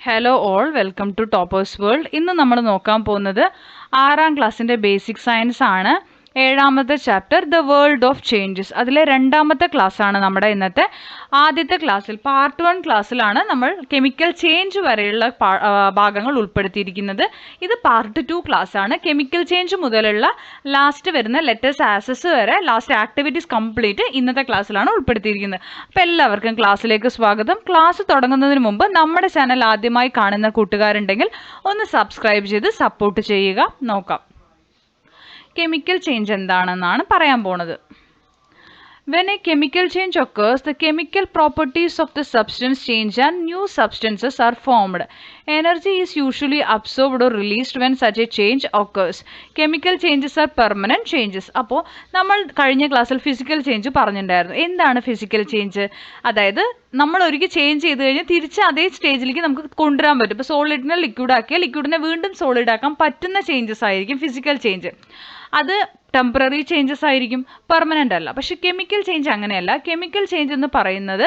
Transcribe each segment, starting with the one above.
Hello all welcome to toppers world ഇന്ന് നമ്മൾ നോക്കാൻ പോകുന്നത് ആറാം ക്ലാസ്സിന്റെ ബേസിക് സയൻസ് ആണ്. ഏഴാമത്തെ chapter the world of changes അതിലെ രണ്ടാമത്തെ ക്ലാസ്സാണ് നമ്മുടെ ഇന്നത്തെ ആദ്യത്തെ ക്ലാസ്സിൽ പാർട്ട് വൺ ക്ലാസ്സിലാണ് നമ്മൾ കെമിക്കൽ ചേഞ്ച് വരെയുള്ള ഭാഗങ്ങൾ ഉൾപ്പെടുത്തിയിരിക്കുന്നത്. ഇത് പാർട്ട് ടു ക്ലാസ്സാണ് കെമിക്കൽ ചേഞ്ച് മുതലുള്ള ലാസ്റ്റ് വരുന്ന ലെറ്റേഴ്സ് ആസസ് വരെ ലാസ്റ്റ് ആക്ടിവിറ്റീസ് കംപ്ലീറ്റ് ഇന്നത്തെ ക്ലാസ്സിലാണ് ഉൾപ്പെടുത്തിയിരിക്കുന്നത്. അപ്പോൾ എല്ലാവർക്കും ക്ലാസ്സിലേക്ക് സ്വാഗതം. ക്ലാസ് തുടങ്ങുന്നതിന് മുമ്പ് നമ്മുടെ ചാനൽ ആദ്യമായി കാണുന്ന കൂട്ടുകാരുണ്ടെങ്കിൽ ഒന്ന് സബ്സ്ക്രൈബ് ചെയ്ത് സപ്പോർട്ട് ചെയ്യുക. നോക്കാം. കെമിക്കൽ ചേഞ്ച് എന്താണെന്നാണ് പറയാൻ പോണത് When a chemical change occurs, the chemical properties of the substance change and new substances are formed. Energy is usually absorbed or released when such a change occurs. Chemical changes are permanent changes. അപ്പോൾ നമ്മൾ കഴിഞ്ഞ ക്ലാസ്സിൽ physical change പറഞ്ഞിട്ടുണ്ടായിരുന്നു. എന്താണ് physical change അതായത് നമ്മൾ ഒരിക്കൽ change ചെയ്ത് കഴിഞ്ഞാൽ തിരിച്ച് അതേ സ്റ്റേജിലേക്ക് നമുക്ക് കൊണ്ടുവരാൻ പറ്റും. ഇപ്പോൾ സോളിഡിനെ ലിക്വിഡ് ആക്കിയാൽ ലിക്വിഡിനെ വീണ്ടും സോളിഡ് ആക്കാൻ പറ്റുന്ന ചേഞ്ചസ് ആയിരിക്കും ഫിസിക്കൽ ചേഞ്ച് അത് ടെമ്പററി ചേഞ്ചസ് ആയിരിക്കും പെർമനന്റ് അല്ല. പക്ഷെ കെമിക്കൽ ചേഞ്ച് അങ്ങനെയല്ല. കെമിക്കൽ ചേഞ്ച് എന്ന് പറയുന്നത്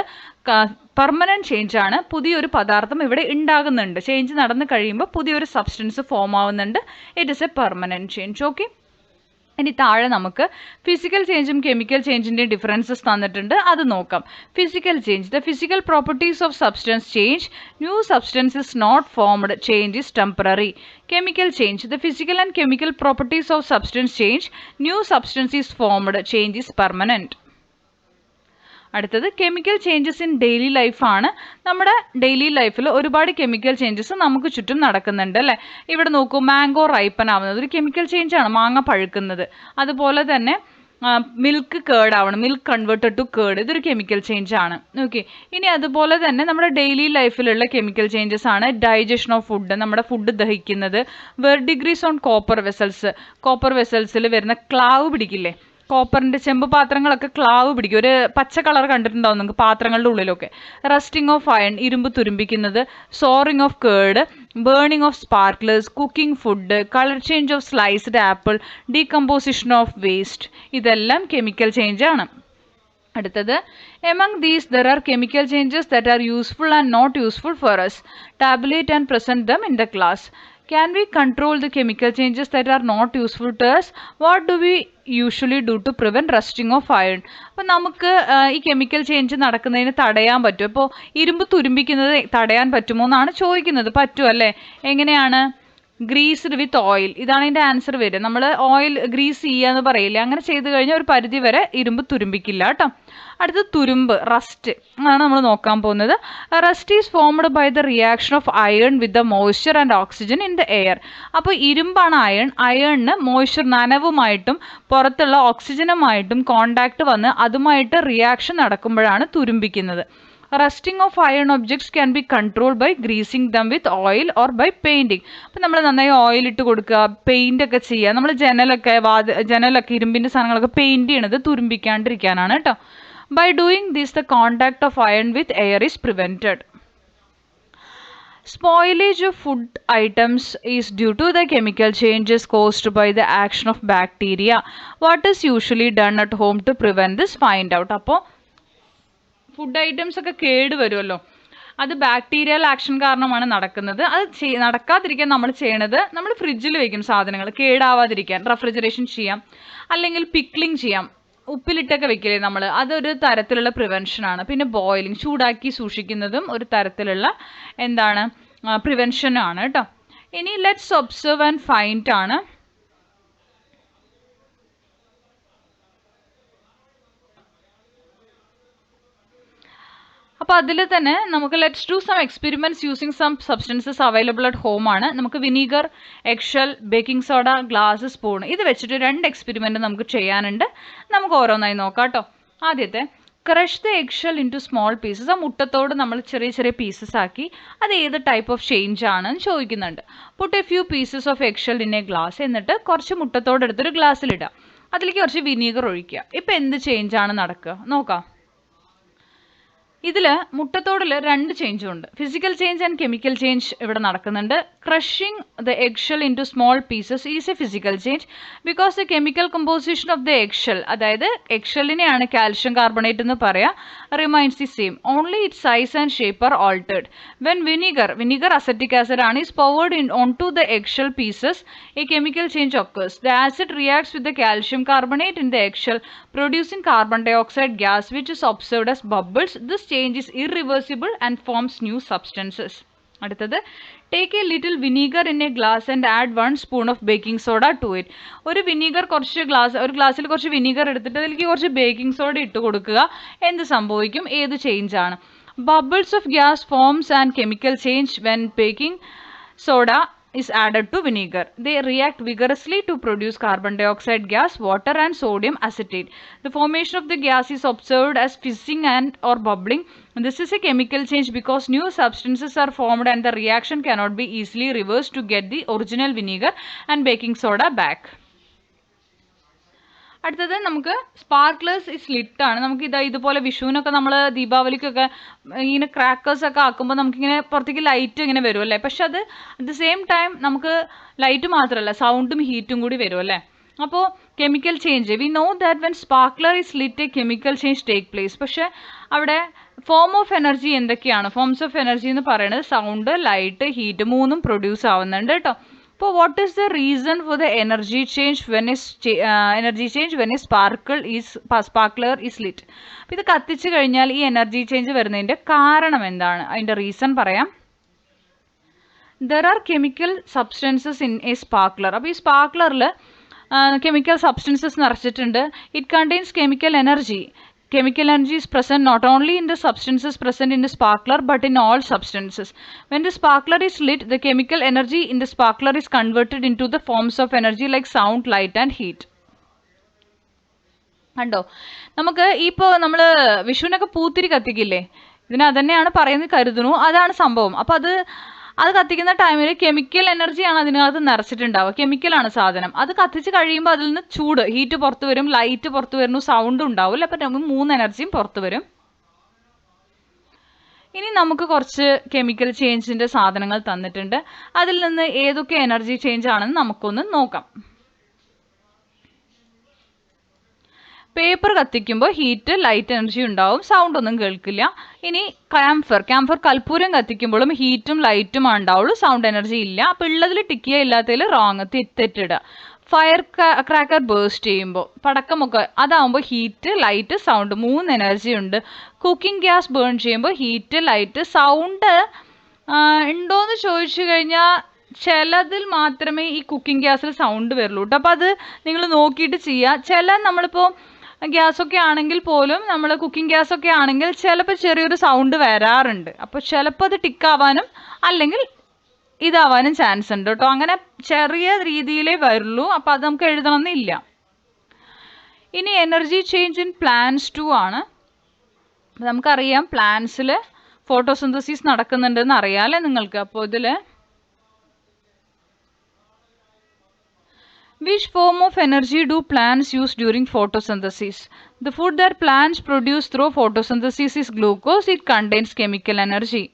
പെർമനന്റ് ചേഞ്ച് ആണ്. പുതിയൊരു പദാർത്ഥം ഇവിടെ ഉണ്ടാകുന്നുണ്ട്. ചേഞ്ച് നടന്നു കഴിയുമ്പോൾ പുതിയൊരു സബ്സ്റ്റൻസ് ഫോം ആവുന്നുണ്ട്. It is a permanent change okay ഇനി താഴെ നമുക്ക് ഫിസിക്കൽ ചേഞ്ചും കെമിക്കൽ ചേഞ്ചിന്റെയും ഡിഫറൻസസ് തന്നിട്ടുണ്ട്. അത് നോക്കാം. Physical change the physical properties of substance change new substance is not formed change is temporary chemical change the physical and chemical properties of substance change new substance is formed change is permanent അടുത്തത് chemical changes in daily ലൈഫാണ് നമ്മുടെ daily ലൈഫിൽ ഒരുപാട് chemical changes നമുക്ക് ചുറ്റും നടക്കുന്നുണ്ട് അല്ലേ? ഇവിടെ നോക്കൂ മാംഗോ റൈപ്പൻ ആവുന്നത് ഒരു കെമിക്കൽ ചേഞ്ച് ആണ് മാങ്ങ പഴുക്കുന്നത്. അതുപോലെ തന്നെ മിൽക്ക് കേർഡ് ആവണം മിൽക്ക് കൺവേർട്ടഡ് ടു കേർഡ് ഇതൊരു കെമിക്കൽ ചേഞ്ച് ആണ്. ഓക്കെ ഇനി അതുപോലെ തന്നെ നമ്മുടെ ഡെയിലി ലൈഫിലുള്ള കെമിക്കൽ ചേഞ്ചസ് ആണ് ഡൈജഷൻ ഓഫ് ഫുഡ് നമ്മുടെ food ദഹിക്കുന്നത്. Verdigris on copper vessels copper വെസൽസിൽ വരുന്ന ക്ലാവ് പിടിക്കില്ലേ? കോപ്പറിന്റെ ചെമ്പ് പാത്രങ്ങളൊക്കെ ക്ലാവ് പിടിക്കും. ഒരു പച്ച കളർ കണ്ടിട്ടുണ്ടാവും നിങ്ങൾക്ക് പാത്രങ്ങളുടെ ഉള്ളിലൊക്കെ. റസ്റ്റിംഗ് ഓഫ് അയൺ ഇരുമ്പ് തുരുമ്പിക്കുന്നത്. Souring of curd burning of sparklers cooking food colour change of sliced apple decomposition of waste ഇതെല്ലാം കെമിക്കൽ ചേഞ്ച് ആണ്. അടുത്തത് among these there are chemical changes that are useful and not useful for us. Tabulate and present them in the class can we control the chemical changes that are not useful to us? What do we usually do to prevent rusting of iron അപ്പോൾ നമുക്ക് ഈ chemical change നടക്കുന്നതിന് തടയാൻ പറ്റും. അപ്പോൾ ഇരുമ്പ് തുരുമ്പിക്കുന്നത് തടയാൻ പറ്റുമോ എന്നാണ് ചോദിക്കുന്നത്. പറ്റും അല്ലേ? എങ്ങനെയാണ്? ഗ്രീസ്ഡ് വിത്ത് ഓയിൽ ഇതാണ് ഇതിന്റെ ആൻസർ വരിക. നമ്മൾ ഓയിൽ ഗ്രീസ് ചെയ്യുക എന്ന് പറയില്ല? അങ്ങനെ ചെയ്ത് കഴിഞ്ഞാൽ ഒരു പരിധി വരെ ഇരുമ്പ് തുരുമ്പിക്കില്ല കേട്ടോ. അടുത്ത തുരുമ്പ് റസ്റ്റ് ആണ് നമ്മൾ നോക്കാൻ പോകുന്നത്. Rust is formed by the reaction of iron with the moisture and oxygen in the air അപ്പോൾ ഇരുമ്പാണ് അയൺ അയണിന് മോയ്സ്ചർ നനവുമായിട്ടും പുറത്തുള്ള ഓക്സിജനുമായിട്ടും കോണ്ടാക്ട് വന്ന് അതുമായിട്ട് റിയാക്ഷൻ നടക്കുമ്പോഴാണ് തുരുമ്പിക്കുന്നത്. Rusting of iron objects can be control by greasing them with oil or by painting അപ്പം നമ്മൾ നന്നായി oil ഇട്ട് കൊടുക്കുക പെയിന്റ് ഒക്കെ ചെയ്യുക. നമ്മൾ ജനലൊക്കെ വാത് ജനലൊക്കെ ഇരുമ്പിന്റെ സാധനങ്ങളൊക്കെ പെയിന്റ് ചെയ്യണത് തുരുമ്പിക്കാണ്ടിരിക്കാനാണ് കേട്ടോ. By doing this the contact of iron with air is prevented Spoilage of food items is due to the chemical changes caused by the action of bacteria. What is usually done at home to prevent this? Find out. അപ്പോൾ food items ഒക്കെ കേട് വരുമല്ലോ അത് bacterial action കാരണമാണ് നടക്കുന്നത് അത് നടക്കാതിരിക്കാൻ നമ്മൾ ചെയ്യണത് നമ്മൾ ഫ്രിഡ്ജിൽ വയ്ക്കും സാധനങ്ങൾ കേടാവാതിരിക്കാൻ റെഫ്രിജറേഷൻ ചെയ്യാം അല്ലെങ്കിൽ പിക്ലിംഗ് ചെയ്യാം ഉപ്പിലിട്ടൊക്കെ വെക്കില്ലേ നമ്മൾ അതൊരു തരത്തിലുള്ള പ്രിവെൻഷൻ ആണ്. പിന്നെ ബോയിലിംഗ് ചൂടാക്കി സൂക്ഷിക്കുന്നതും ഒരു തരത്തിലുള്ള എന്താണ് പ്രിവെൻഷനാണ് കേട്ടോ ഇനി ലെറ്റ്സ് ഒബ്സർവ് ആൻഡ് ഫൈൻഡ് ആണ്. അപ്പോൾ അതിൽ തന്നെ നമുക്ക് let's do some experiments using some substances available at home ആണ്. നമുക്ക് vinegar എക്ഷൽ baking soda glass spoon ഇത് വെച്ചിട്ട് രണ്ട് എക്സ്പെരിമെന്റ് നമുക്ക് ചെയ്യാനുണ്ട്. നമുക്ക് ഓരോന്നായി നോക്കാം കേട്ടോ ആദ്യത്തെ crush the eggshell into small pieces ആ മുട്ടത്തോട് നമ്മൾ ചെറിയ ചെറിയ പീസസ് ആക്കി അത് ഏത് ടൈപ്പ് ഓഫ് ചേഞ്ച് ആണെന്ന് ചോദിക്കുന്നുണ്ട്. Put a few pieces of eggshell in a glass എന്നിട്ട് കുറച്ച് മുട്ടത്തോട് എടുത്തൊരു ഗ്ലാസ്സിലിടുക അതിലേക്ക് കുറച്ച് വിനീഗർ ഒഴിക്കുക. ഇപ്പം എന്ത് ചേഞ്ച് ആണ് നടക്കുക? നോക്കാം. ഇതിൽ മുട്ടത്തോടിൽ രണ്ട് ചേഞ്ചും ഉണ്ട്. Physical change and chemical change ഇവിടെ നടക്കുന്നുണ്ട്. Crushing the eggshell into small pieces is a physical change because the chemical composition of the eggshell അതായത് എഗ്ഷലിനെയാണ് കാൽഷ്യം കാർബണേറ്റ് എന്ന് പറയാം remains the same only it size and shape are altered when vinegar vinegar acetic acid ആണ് is poured in onto the eggshell pieces a chemical change occurs. The acid reacts with the calcium carbonate in the eggshell producing carbon dioxide gas which is observed as bubbles. This change is irreversible and forms new substances. അടുത്തത്. Take a little vinegar in a glass and add one spoon of baking soda to it ഒരു vinegar കുറച്ച് glass ഒരു ഗ്ലാസ്സിൽ കുറച്ച് vinegar എടുത്തിട്ട് അതിലേക്ക് കുറച്ച് baking soda ഇട്ട് കൊടുക്കുക. എന്ത് സംഭവിക്കും? ഏത് ചേഞ്ച് ആണ്? Bubbles of gas forms and chemical change when baking soda is added to vinegar. They react vigorously to produce carbon dioxide gas, water and sodium acetate. The formation of the gas is observed as fizzing and or bubbling. This is a chemical change because new substances are formed and the reaction cannot be easily reversed to get the original vinegar and baking soda back. അടുത്തത് നമുക്ക് സ്പാർക്ലേഴ്സ് is Litt ആണ്. നമുക്ക് ഇതാ ഇതുപോലെ വിഷുവിനൊക്കെ നമ്മൾ ദീപാവലിക്കൊക്കെ ഇങ്ങനെ crackers ഒക്കെ ആക്കുമ്പോൾ നമുക്കിങ്ങനെ പുറത്തേക്ക് ലൈറ്റ് ഇങ്ങനെ വരുമല്ലേ പക്ഷെ അത് അറ്റ് ദ സെയിം ടൈം നമുക്ക് ലൈറ്റ് മാത്രമല്ല സൗണ്ടും ഹീറ്റും കൂടി വരുമല്ലേ അപ്പോൾ chemical change we know that when sparkler is lit a chemical change take place പക്ഷേ അവിടെ ഫോം ഓഫ് എനർജി എന്തൊക്കെയാണ്? ഫോംസ് ഓഫ് എനർജി എന്ന് പറയുന്നത് സൗണ്ട് ലൈറ്റ് ഹീറ്റ് മൂന്നും പ്രൊഡ്യൂസ് ആവുന്നുണ്ട് കേട്ടോ. അപ്പോൾ what is the reason for the energy change when is energy change when is sparkle is sparkler is lit അപ്പോൾ ഇത് കത്തിച്ചു കഴിഞ്ഞാൽ ഈ എനർജി ചേഞ്ച് വരുന്നതിന്റെ കാരണം എന്താണ്? അതിന്റെ റീസൺ പറയാം. There are chemical substances in a sparkler അപ്പോൾ ഈ സ്പാർക്ലറിൽ chemical substances നിറച്ചിട്ടുണ്ട്. It contains chemical energy chemical energy is present not only in the substances present in the sparkler but in all substances. When the sparkler is lit, the chemical energy in the sparkler is converted into the forms of energy like sound, light and heat. കണ്ടോ നമുക്ക് ഇപ്പോൾ നമ്മൾ വിഷുവിനൊക്കെ പൂത്തിരി കത്തിക്കില്ലേ ഇതിനെ അതന്നെയാണ് പറയുന്നത് കരുതുന്നു അതാണ് സംഭവം അപ്പോൾ അത് അത് കത്തിക്കുന്ന ടൈമിൽ കെമിക്കൽ എനർജിയാണ് അതിനകത്ത് നിറച്ചിട്ടുണ്ടാവുക. കെമിക്കലാണ് സാധനം. അത് കത്തിച്ച് കഴിയുമ്പോൾ അതിൽ നിന്ന് ചൂട് ഹീറ്റ് പുറത്തു വരും ലൈറ്റ് പുറത്തു വരുന്നു സൗണ്ട് ഉണ്ടാവും. ഉണ്ടാവില്ല അപ്പം നമുക്ക് മൂന്ന് എനർജിയും പുറത്തു വരും. ഇനി നമുക്ക് കുറച്ച് കെമിക്കൽ ചേഞ്ചിന്റെ സാധനങ്ങൾ തന്നിട്ടുണ്ട്. അതിൽ നിന്ന് ഏതൊക്കെ എനർജി ചേഞ്ച് ആണെന്ന് നമുക്കൊന്ന് നോക്കാം. പേപ്പർ കത്തിക്കുമ്പോൾ ഹീറ്റ് ലൈറ്റ് എനർജി ഉണ്ടാവും. സൗണ്ട് ഒന്നും കേൾക്കില്ല. ഇനി ക്യാംഫർ ക്യാംഫർ കൽപ്പൂരം കത്തിക്കുമ്പോഴും ഹീറ്റും ലൈറ്റും ഉണ്ടാവുള്ളൂ സൗണ്ട് എനർജി ഇല്ല. അപ്പോൾ ഉള്ളതിൽ ടിക്കിയ ഇല്ലാത്തതിൽ റോങ് തെറ്റിടുക ഫയർ ക്രാക്കർ ബേസ്റ്റ് ചെയ്യുമ്പോൾ പടക്കമൊക്കെ അതാവുമ്പോൾ ഹീറ്റ് ലൈറ്റ് സൗണ്ട് മൂന്ന് എനർജി ഉണ്ട്. കുക്കിംഗ് ഗ്യാസ് ബേൺ ചെയ്യുമ്പോൾ ഹീറ്റ് ലൈറ്റ് സൗണ്ട് ഉണ്ടോയെന്ന് ചോദിച്ചു കഴിഞ്ഞാൽ ചിലതിൽ മാത്രമേ ഈ കുക്കിംഗ് ഗ്യാസിൽ സൗണ്ട് വരുള്ളൂ കേട്ടോ അപ്പോൾ അത് നിങ്ങൾ നോക്കിയിട്ട് ചെയ്യുക ചില നമ്മളിപ്പോൾ ഗ്യാസൊക്കെ ആണെങ്കിൽ പോലും നമ്മൾ കുക്കിംഗ് ഗ്യാസൊക്കെ ആണെങ്കിൽ ചിലപ്പോൾ ചെറിയൊരു സൗണ്ട് വരാറുണ്ട്. അപ്പോൾ ചിലപ്പോൾ അത് ടിക്കാവാനും അല്ലെങ്കിൽ ഇതാവാനും ചാൻസ് ഉണ്ട് കേട്ടോ അങ്ങനെ ചെറിയ രീതിയിലേ വരുള്ളൂ. അപ്പോൾ അത് നമുക്ക് എഴുതണമെന്നില്ല ഇനി energy change in plants too ആണ്. നമുക്കറിയാം പ്ലാൻസിൽ ഫോട്ടോസിന്തസിസ് നടക്കുന്നുണ്ടെന്ന് അറിയാമല്ലേ നിങ്ങൾക്ക്? അപ്പോൾ ഇതിൽ Which form of energy do plants use during photosynthesis? The food that plants produce through photosynthesis is glucose. It contains chemical energy.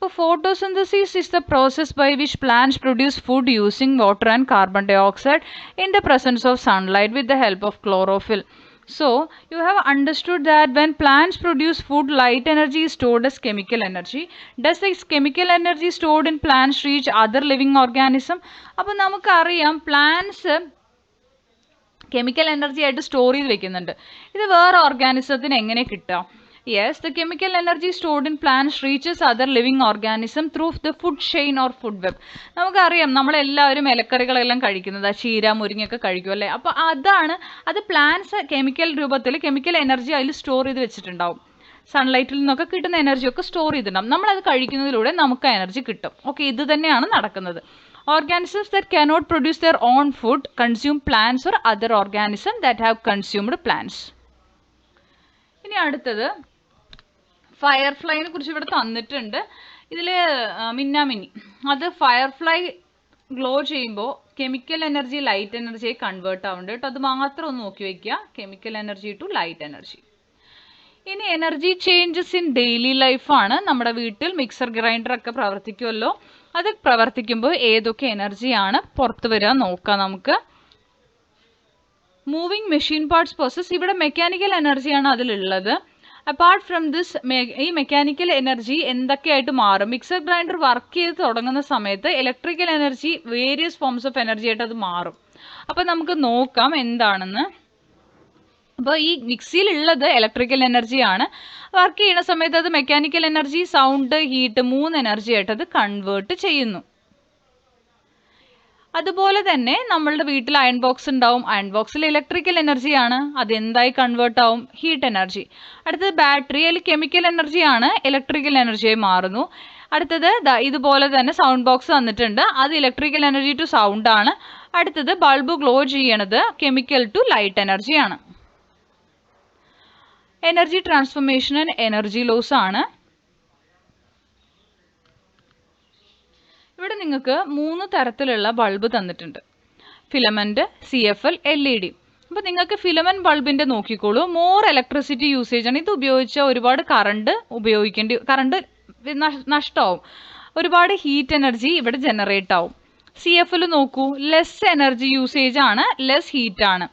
So, photosynthesis is the process by which plants produce food using water and carbon dioxide in the presence of sunlight with the help of chlorophyll. So, you have understood that when plants produce food, light energy is stored as chemical energy. Does this chemical energy stored in plants reach other living organism? അപ്പോൾ നമുക്കറിയാം plants chemical energy ആയിട്ട് store ചെയ്ത് വെക്കുന്നുണ്ട് ഇത് വേറെ ഓർഗാനിസത്തിന് എങ്ങനെ കിട്ടുക yes the chemical energy stored in plants reaches other living organism through the food chain or food web നമുക്കറിയാം നമ്മളെല്ലാവരും ഇലക്കറികളെല്ലാം കഴിക്കുന്നത് ചീര മുരിങ്ങയൊക്കെ കഴിക്കും അല്ലേ? അപ്പോൾ അതാണ് അത് പ്ലാന്റ്സ് കെമിക്കൽ രൂപത്തിൽ കെമിക്കൽ എനർജി അതിൽ സ്റ്റോർ ചെയ്ത് വെച്ചിട്ടുണ്ടാവും. സൺലൈറ്റിൽ നിന്നൊക്കെ കിട്ടുന്ന എനർജി ഒക്കെ സ്റ്റോർ ചെയ്തിട്ടുണ്ടാവും. നമ്മളത് കഴിക്കുന്നതിലൂടെ നമുക്ക് എനർജി കിട്ടും. ഓക്കെ ഇത് തന്നെയാണ് നടക്കുന്നത്. Organisms that cannot produce their own food consume plants or other organism that have consumed plants ഇനി അടുത്തത് ഫയർഫ്ലൈനെ കുറിച്ച് ഇവിടെ തന്നിട്ടുണ്ട്. ഇതിൽ മിന്നാമിന്നി. അത് ഫയർഫ്ലൈ ഗ്ലോ ചെയ്യുമ്പോൾ കെമിക്കൽ എനർജി ലൈറ്റ് എനർജിയെ കൺവേർട്ട് ആവുന്നുണ്ട് കേട്ടോ. അത് മാത്രം ഒന്ന് നോക്കി വയ്ക്കുക chemical energy to light energy ഇനി എനർജി ചേഞ്ചസ് ഇൻ ഡെയിലി ലൈഫാണ് നമ്മുടെ വീട്ടിൽ മിക്സർ ഗ്രൈൻഡർ ഒക്കെ പ്രവർത്തിക്കുമല്ലോ. അത് പ്രവർത്തിക്കുമ്പോൾ ഏതൊക്കെ എനർജിയാണ് പുറത്തു വരിക നോക്കാം നമുക്ക്. മൂവിങ് മെഷീൻ പാർട്സ് പ്രോസസ് ഇവിടെ മെക്കാനിക്കൽ എനർജിയാണ് അതിലുള്ളത്. അപ്പാർട്ട് ഫ്രം ദിസ് ഈ മെക്കാനിക്കൽ എനർജി എന്തൊക്കെയായിട്ട് മാറും? മിക്സർ ഗ്രൈൻഡർ വർക്ക് ചെയ്ത് തുടങ്ങുന്ന സമയത്ത് electrical energy various forms of energy ആയിട്ട് അത് മാറും. അപ്പോൾ നമുക്ക് നോക്കാം എന്താണെന്ന്. അപ്പോൾ ഈ മിക്സിയിലുള്ളത് ഇലക്ട്രിക്കൽ എനർജിയാണ് വർക്ക് ചെയ്യുന്ന സമയത്ത് അത് മെക്കാനിക്കൽ എനർജി സൗണ്ട് ഹീറ്റ് മൂന്ന് എനർജി ആയിട്ട് അത് കൺവേർട്ട് ചെയ്യുന്നു. അതുപോലെ തന്നെ നമ്മളുടെ വീട്ടിൽ അയൺ ബോക്സ് ഉണ്ടാവും. അയൺ ബോക്സിൽ ഇലക്ട്രിക്കൽ എനർജിയാണ് അത് എന്തായി കൺവേർട്ട് ആവും? ഹീറ്റ് എനർജി അടുത്തത് ബാറ്ററി അതിൽ കെമിക്കൽ എനർജിയാണ് ഇലക്ട്രിക്കൽ എനർജിയായി മാറുന്നു. അടുത്തത് ഇതുപോലെ തന്നെ സൗണ്ട് ബോക്സ് വന്നിട്ടുണ്ട്. അത് ഇലക്ട്രിക്കൽ എനർജി ടു സൗണ്ട് ആണ്. അടുത്തത് ബൾബ് ഗ്ലോ ചെയ്യണത് കെമിക്കൽ ടു ലൈറ്റ് എനർജിയാണ് energy transformation and energy loss ആണ്. ഇവിടെ നിങ്ങൾക്ക് മൂന്ന് തരത്തിലുള്ള ബൾബ് തന്നിട്ടുണ്ട്. Filament C F L L E D. അപ്പോൾ നിങ്ങൾക്ക് ഫിലമെന്റ് ബൾബിന്റെ നോക്കിക്കോളൂ. മോർ ഇലക്ട്രിസിറ്റി യൂസേജ് ആണ്. ഇത് ഉപയോഗിച്ച ഒരുപാട് കറണ്ട് ഉപയോഗിക്കേണ്ടി കറണ്ട് നഷ്ടമാവും ഒരുപാട് ഹീറ്റ് എനർജി ഇവിടെ ജനറേറ്റ് ആവും. സി എഫ് എൽ നോക്കൂ. ലെസ് എനർജി യൂസേജ് ആണ്. ലെസ് ഹീറ്റ് ആണ്.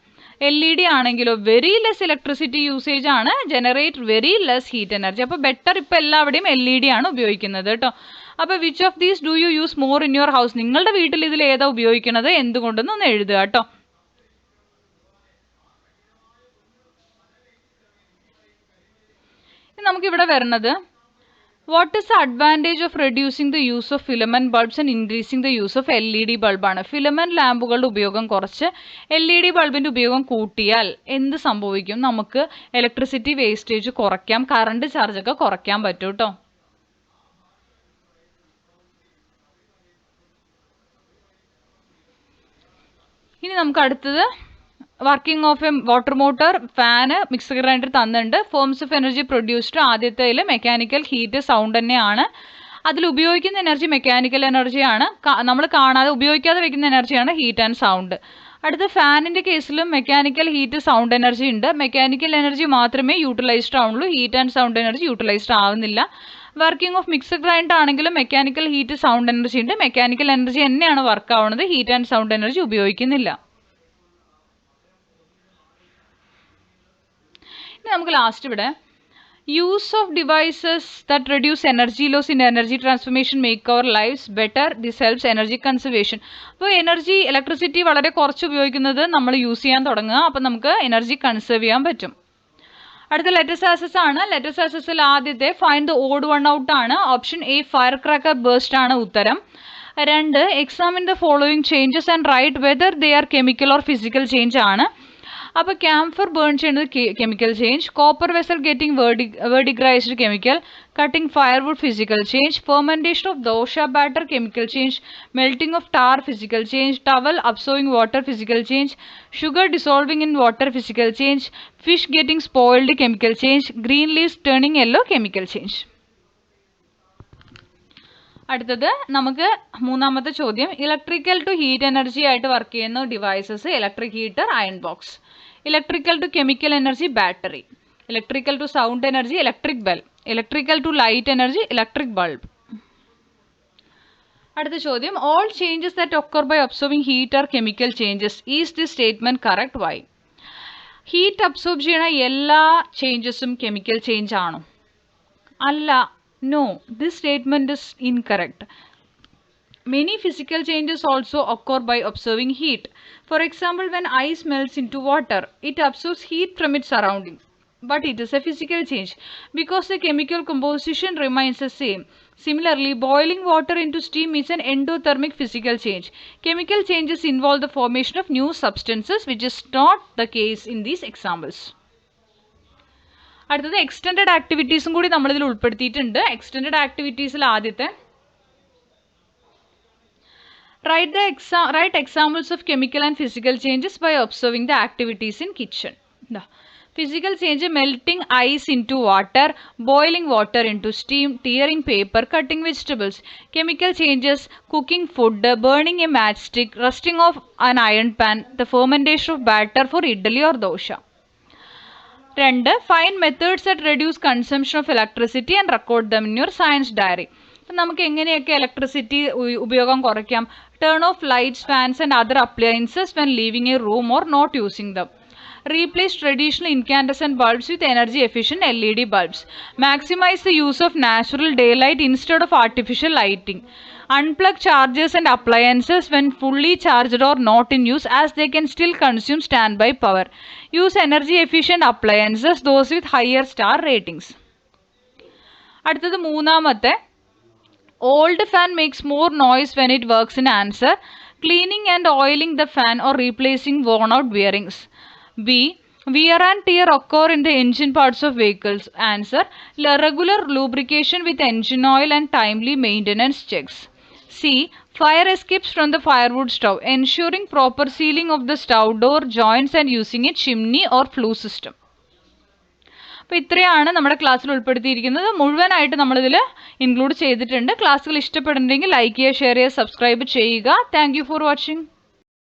എൽ ഇ ഡി ആണെങ്കിലോ വെരി ലെസ് ഇലക്ട്രിസിറ്റി യൂസേജ് ആണ്. Generate very less heat energy അപ്പോൾ ബെറ്റർ ഇപ്പോൾ എല്ലാവിടെയും എൽ ഇ ഡി ആണ് ഉപയോഗിക്കുന്നത് കേട്ടോ. അപ്പോൾ which of these do you use more in your house നിങ്ങളുടെ വീട്ടിൽ ഇതിൽ ഏതാ ഉപയോഗിക്കുന്നത് എന്തുകൊണ്ടെന്ന് ഒന്ന് എഴുതുക കേട്ടോ. നമുക്കിവിടെ വരുന്നത് what is the advantage of reducing the use of filament bulbs and increasing the use of L E D ബൾബാണ് filament ലാമ്പുകളുടെ ഉപയോഗം കുറച്ച്. എൽ ഇ ഡി ബൾബിന്റെ ഉപയോഗം കൂട്ടിയാൽ എന്ത് സംഭവിക്കും? നമുക്ക് ഇലക്ട്രിസിറ്റി വേസ്റ്റേജ് കുറയ്ക്കാം കറണ്ട് ചാർജൊക്കെ കുറയ്ക്കാൻ പറ്റും കേട്ടോ ഇനി നമുക്ക് അടുത്തത് working of a water motor fan mixer grinder തന്നിട്ടുണ്ട്. ഫോംസ് ഓഫ് എനർജി പ്രൊഡ്യൂസ്ഡ് ആദ്യത്തേൽ മെക്കാനിക്കൽ ഹീറ്റ് സൗണ്ട് തന്നെയാണ്. അതിൽ ഉപയോഗിക്കുന്ന എനർജി മെക്കാനിക്കൽ എനർജിയാണ് നമ്മൾ കാണാതെ ഉപയോഗിക്കാതെ വെക്കുന്ന എനർജിയാണ് ഹീറ്റ് ആൻഡ് സൗണ്ട് അടുത്ത ഫാനിന്റെ കേസിലും മെക്കാനിക്കൽ ഹീറ്റ് സൗണ്ട് എനർജി ഉണ്ട്. മെക്കാനിക്കൽ എനർജി മാത്രമേ യൂട്ടിലൈസ്ഡ് ആവുള്ളൂ. Heat and sound energy utilized ആവുന്നില്ല. വർക്കിംഗ് ഓഫ് മിക്സർ ഗ്രൈൻഡർ ആണെങ്കിലും മെക്കാനിക്കൽ ഹീറ്റ് സൗണ്ട് എനർജി ഉണ്ട്. മെക്കാനിക്കൽ എനർജി തന്നെയാണ് വർക്ക് ആവുന്നത്. ഹീറ്റ് ആൻഡ് സൗണ്ട് എനർജി ഉപയോഗിക്കുന്നില്ല. ഇനി നമുക്ക് ലാസ്റ്റ് ഇവിടെ. Use of devices that reduce energy loss in energy transformation make our lives better this helps energy conservation അപ്പോൾ energy electricity വളരെ കുറച്ച് ഉപയോഗിക്കുന്നത് നമ്മൾ യൂസ് ചെയ്യാൻ തുടങ്ങുക. അപ്പോൾ നമുക്ക് എനർജി കൺസേർവ് ചെയ്യാൻ പറ്റും. അടുത്ത ലെറ്റർ സാസസ് ആണ്. ലെറ്റർ സാസസിൽ ആദ്യത്തെ find the odd one out ആണ്. Option A fire cracker burst ആണ് ഉത്തരം. രണ്ട് examine the following changes and write whether they are chemical or physical change ആണ്. അപ്പോൾ ക്യാംഫർ ബേൺ ചെയ്യുന്നത് chemical change copper vessel getting verdi verdigrised chemical cutting firewood physical change fermentation of dosa batter chemical change melting of tar physical change towel absorbing water physical change sugar dissolving in water physical change fish getting spoiled chemical change green leaves turning yellow chemical change അടുത്തത് നമുക്ക് മൂന്നാമത്തെ ചോദ്യം. Electrical to heat energy ആയിട്ട് work ചെയ്യുന്ന devices electric heater iron box electrical to chemical energy battery electrical to sound energy electric bell electrical to light energy electric bulb അടുത്ത ചോദ്യം all changes that occur by observing heat are chemical changes is the statement correct why heat absorb ചെയ്യണ എല്ലാ ചേഞ്ചസും chemical change ആണോ? അല്ല no this statement is incorrect many physical changes also occur by by heat for example when ice melts into water it absorbs heat from it surrounding. But it is a physical change because the chemical composition remains the same. Similarly, boiling water into steam is an endothermic physical change. Chemical changes involve the formation of new substances, which is not the case in these examples. അടുത്തത് extended ആക്ടിവിറ്റീസും കൂടി നമ്മളിതിൽ ഉൾപ്പെടുത്തിയിട്ടുണ്ട് extended ആക്ടിവിറ്റീസിൽ ആദ്യത്തെ write the exa write examples of chemical and physical changes by observing the activities in kitchen activities physical change melting ice in water boiling water in steam tearing paper cutting vegetables chemical changes cooking food burning a match stick rusting of an iron pan the fermentation of batter for idli or dosa രണ്ട് find methods at reduce consumption of electricity and record them in your science diary അപ്പം നമുക്ക് എങ്ങനെയൊക്കെ electricity ഉപയോഗം കുറയ്ക്കാം? Turn off lights fans and other appliances when leaving a room or not using them Replace traditional incandescent bulbs with energy efficient LED bulbs. Maximize the use of natural daylight instead of artificial lighting. Unplug chargers and appliances when fully charged or not in use as they can still consume standby power. Use energy efficient appliances, those with higher star ratings. അടുത്തത് മൂന്നാമത്തെ old fan makes more noise when it works in answer cleaning and oiling the fan or replacing worn out bearings B. Wear and tear occur in the engine parts of vehicles. Answer. Regular lubrication with engine oil and timely maintenance checks. C. Fire escapes from the firewood stove, ensuring proper sealing of the stove door joints and using a chimney or flue system. അപ്പോൾ ഇത്രയാണ് നമ്മുടെ ക്ലാസ്സിൽ ഉൾപ്പെടുത്തിയിരിക്കുന്നത് മുഴുവനായിട്ട് നമ്മളിതിൽ include ചെയ്തിട്ടുണ്ട് ക്ലാസ്സുകൾ ഇഷ്ടപ്പെടുന്നുണ്ടെങ്കിൽ ലൈക്ക് ചെയ്യുക ഷെയർ ചെയ്യുക സബ്സ്ക്രൈബ് ചെയ്യുക താങ്ക് ഫോർ വാച്ചിങ്